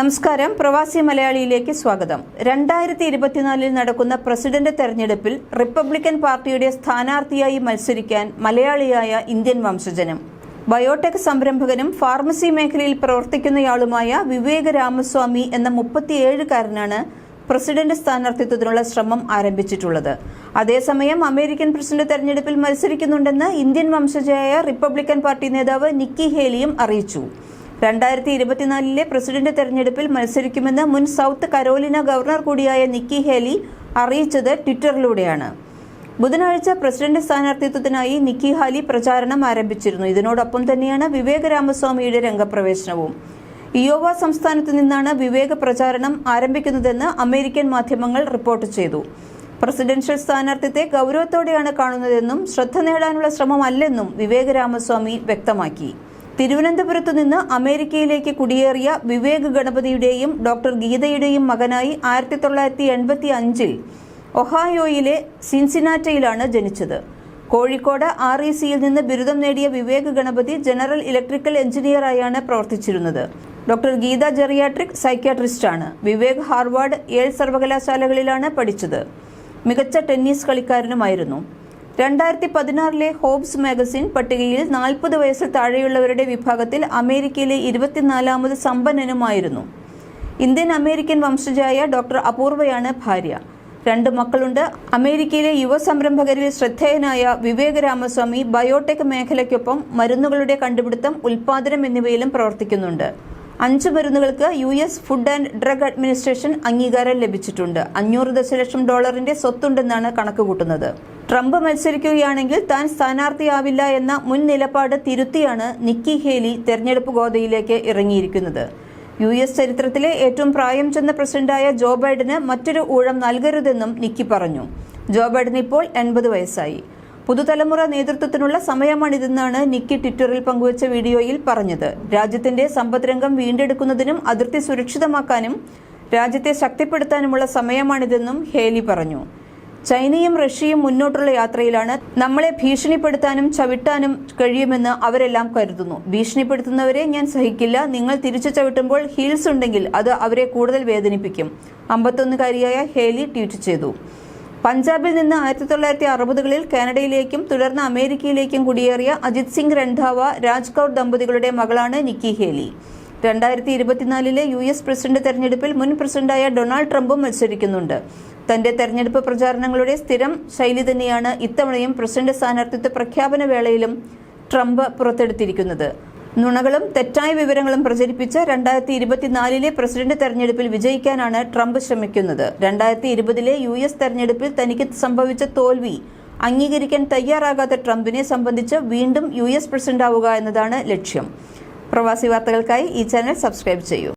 നമസ്കാരം. പ്രവാസി മലയാളിയിലേക്ക് സ്വാഗതം. രണ്ടായിരത്തി ഇരുപത്തിനാലിൽ നടക്കുന്ന പ്രസിഡന്റ് തെരഞ്ഞെടുപ്പിൽ റിപ്പബ്ലിക്കൻ പാർട്ടിയുടെ സ്ഥാനാർത്ഥിയായി മത്സരിക്കാൻ മലയാളിയായ ഇന്ത്യൻ വംശജനും ബയോടെക് സംരംഭകനും ഫാർമസി മേഖലയിൽ പ്രവർത്തിക്കുന്നയാളുമായ വിവേക് രാമസ്വാമി എന്ന മുപ്പത്തിയേഴുകാരനാണ് പ്രസിഡന്റ് സ്ഥാനാർത്ഥിത്വത്തിനുള്ള ശ്രമം ആരംഭിച്ചിട്ടുള്ളത്. അതേസമയം അമേരിക്കൻ പ്രസിഡന്റ് തെരഞ്ഞെടുപ്പിൽ മത്സരിക്കുന്നുണ്ടെന്ന് ഇന്ത്യൻ വംശജയായ റിപ്പബ്ലിക്കൻ പാർട്ടി നേതാവ് നിക്കി ഹേലിയും അറിയിച്ചു. രണ്ടായിരത്തി ഇരുപത്തിനാലിലെ പ്രസിഡന്റ് തെരഞ്ഞെടുപ്പിൽ മത്സരിക്കുമെന്ന് മുൻ സൗത്ത് കരോലിന ഗവർണർ കൂടിയായ നിക്കി ഹേലി അറിയിച്ചത് ട്വിറ്ററിലൂടെയാണ്. ബുധനാഴ്ച പ്രസിഡന്റ് സ്ഥാനാർത്ഥിത്വത്തിനായി നിക്കി ഹാലി പ്രചാരണം ആരംഭിച്ചിരുന്നു. ഇതിനോടൊപ്പം തന്നെയാണ് വിവേക രാമസ്വാമിയുടെ രംഗപ്രവേശനവും. ഇയോവ സംസ്ഥാനത്തു നിന്നാണ് വിവേക പ്രചാരണം ആരംഭിക്കുന്നതെന്ന് അമേരിക്കൻ മാധ്യമങ്ങൾ റിപ്പോർട്ട് ചെയ്തു. പ്രസിഡൻഷ്യൽ സ്ഥാനാർത്ഥിത്തെ ഗൗരവത്തോടെയാണ് കാണുന്നതെന്നും ശ്രദ്ധ നേടാനുള്ള ശ്രമമല്ലെന്നും വിവേക രാമസ്വാമി വ്യക്തമാക്കി. തിരുവനന്തപുരത്തു നിന്ന് അമേരിക്കയിലേക്ക് കുടിയേറിയ വിവേക് ഗണപതിയുടെയും ഡോക്ടർ ഗീതയുടെയും മകനായി ആയിരത്തി തൊള്ളായിരത്തി എൺപത്തി അഞ്ചിൽ ഒഹായോയിലെ സിൻസിനാറ്റയിലാണ് ജനിച്ചത്. കോഴിക്കോട് ആർ ഇ സിയിൽ നിന്ന് ബിരുദം നേടിയ വിവേക് ഗണപതി ജനറൽ ഇലക്ട്രിക്കൽ എഞ്ചിനീയറായാണ് പ്രവർത്തിച്ചിരുന്നത്. ഡോക്ടർ ഗീത ജെറിയാട്രിക് സൈക്യാട്രിസ്റ്റാണ്. വിവേക് ഹാർവാർഡ് ഏഴ് സർവകലാശാലകളിലാണ് പഠിച്ചത്. മികച്ച ടെന്നീസ് കളിക്കാരനുമായിരുന്നു. രണ്ടായിരത്തി പതിനാറിലെ ഹോബ്സ് മാഗസിൻ പട്ടികയിൽ നാൽപ്പത് വയസ്സിൽ താഴെയുള്ളവരുടെ വിഭാഗത്തിൽ അമേരിക്കയിലെ ഇരുപത്തിനാലാമത് സമ്പന്നനുമായിരുന്നു. ഇന്ത്യൻ അമേരിക്കൻ വംശജയായ ഡോക്ടർ അപൂർവയാണ് ഭാര്യ. രണ്ട് മക്കളുണ്ട്. അമേരിക്കയിലെ യുവ സംരംഭകരിൽ ശ്രദ്ധേയനായ വിവേക് രാമസ്വാമി ബയോടെക് മേഖലയ്ക്കൊപ്പം മരുന്നുകളുടെ കണ്ടുപിടുത്തം ഉൽപാദനം എന്നിവയിലും പ്രവർത്തിക്കുന്നുണ്ട്. അഞ്ച് മരുന്നുകൾക്ക് U S food and drug administration അംഗീകാരം ലഭിച്ചിട്ടുണ്ട്. അഞ്ഞൂറ് ദശലക്ഷം ഡോളറിന്റെ സ്വത്തുണ്ടെന്നാണ് കണക്കുകൂട്ടുന്നത്. ട്രംപ് മത്സരിക്കുകയാണെങ്കിൽ താൻ സ്ഥാനാർത്ഥിയാവില്ല എന്ന മുൻ നിലപാട് തിരുത്തിയാണ് നിക്കി ഹേലി തെരഞ്ഞെടുപ്പ് ഗോതയിലേക്ക് ഇറങ്ങിയിരിക്കുന്നത്. യു എസ് ചരിത്രത്തിലെ ഏറ്റവും പ്രായം ചെന്ന പ്രസിഡന്റായ ജോ ബൈഡന് മറ്റൊരു ഊഴം നൽകരുതെന്നും നിക്കി പറഞ്ഞു. ജോ ബൈഡൻ ഇപ്പോൾ എൺപത് വയസ്സായി. പുതുതലമുറ നേതൃത്വത്തിനുള്ള സമയമാണിതെന്നാണ് നിക്കി ട്വിറ്ററിൽ പങ്കുവച്ച വീഡിയോയിൽ പറഞ്ഞത്. രാജ്യത്തിന്റെ സമ്പദ്രംഗം വീണ്ടെടുക്കുന്നതിനും അതിർത്തി സുരക്ഷിതമാക്കാനും രാജ്യത്തെ ശക്തിപ്പെടുത്താനുമുള്ള സമയമാണിതെന്നും ഹേലി പറഞ്ഞു. ചൈനയും റഷ്യയും മുന്നോട്ടുള്ള യാത്രയിലാണ് നമ്മളെ ഭീഷണിപ്പെടുത്താനും ചവിട്ടാനും കഴിയുമെന്ന് അവരെല്ലാം കരുതുന്നു. ഭീഷണിപ്പെടുത്തുന്നവരെ ഞാൻ സഹിക്കില്ല. നിങ്ങൾ തിരിച്ചു ചവിട്ടുമ്പോൾ ഹീൽസ് ഉണ്ടെങ്കിൽ അത് അവരെ കൂടുതൽ വേദനിപ്പിക്കും. അമ്പത്തൊന്നുകാരിയായ ഹേലി ട്വീറ്റ് ചെയ്തു. പഞ്ചാബിൽ നിന്ന് ആയിരത്തി തൊള്ളായിരത്തി അറുപതുകളിൽ കാനഡയിലേക്കും തുടർന്ന് അമേരിക്കയിലേക്കും കുടിയേറിയ അജിത് സിംഗ് രൺധാവ രാജ് കൗർ ദമ്പതികളുടെ മകളാണ് നിക്കി ഹേലി. രണ്ടായിരത്തി ഇരുപത്തിനാലിലെ യു എസ് പ്രസിഡന്റ് തെരഞ്ഞെടുപ്പിൽ മുൻ പ്രസിഡന്റായ ഡൊണാൾഡ് ട്രംപും മത്സരിക്കുന്നുണ്ട്. തന്റെ തെരഞ്ഞെടുപ്പ് പ്രചാരണങ്ങളുടെ സ്ഥിരം ശൈലി തന്നെയാണ് ഇത്തവണയും പ്രസിഡന്റ് സ്ഥാനാർത്ഥിത്വ പ്രഖ്യാപന വേളയിലും ട്രംപ് പുറത്തെടുത്തിരിക്കുന്നത്. നുണകളും തെറ്റായ വിവരങ്ങളും പ്രചരിപ്പിച്ച് രണ്ടായിരത്തി ഇരുപത്തിനാലിലെ പ്രസിഡന്റ് തെരഞ്ഞെടുപ്പിൽ വിജയിക്കാനാണ് ട്രംപ് ശ്രമിക്കുന്നത്. രണ്ടായിരത്തി ഇരുപതിലെ യു എസ് തെരഞ്ഞെടുപ്പിൽ തനിക്ക് സംഭവിച്ച തോൽവി അംഗീകരിക്കാൻ തയ്യാറാകാത്ത ട്രംപിനെ സംബന്ധിച്ച് വീണ്ടും യു എസ് പ്രസിഡന്റാവുക എന്നതാണ് ലക്ഷ്യം. പ്രവാസി വാർത്തകൾക്കായി ഈ ചാനൽ സബ്സ്ക്രൈബ് ചെയ്യൂ.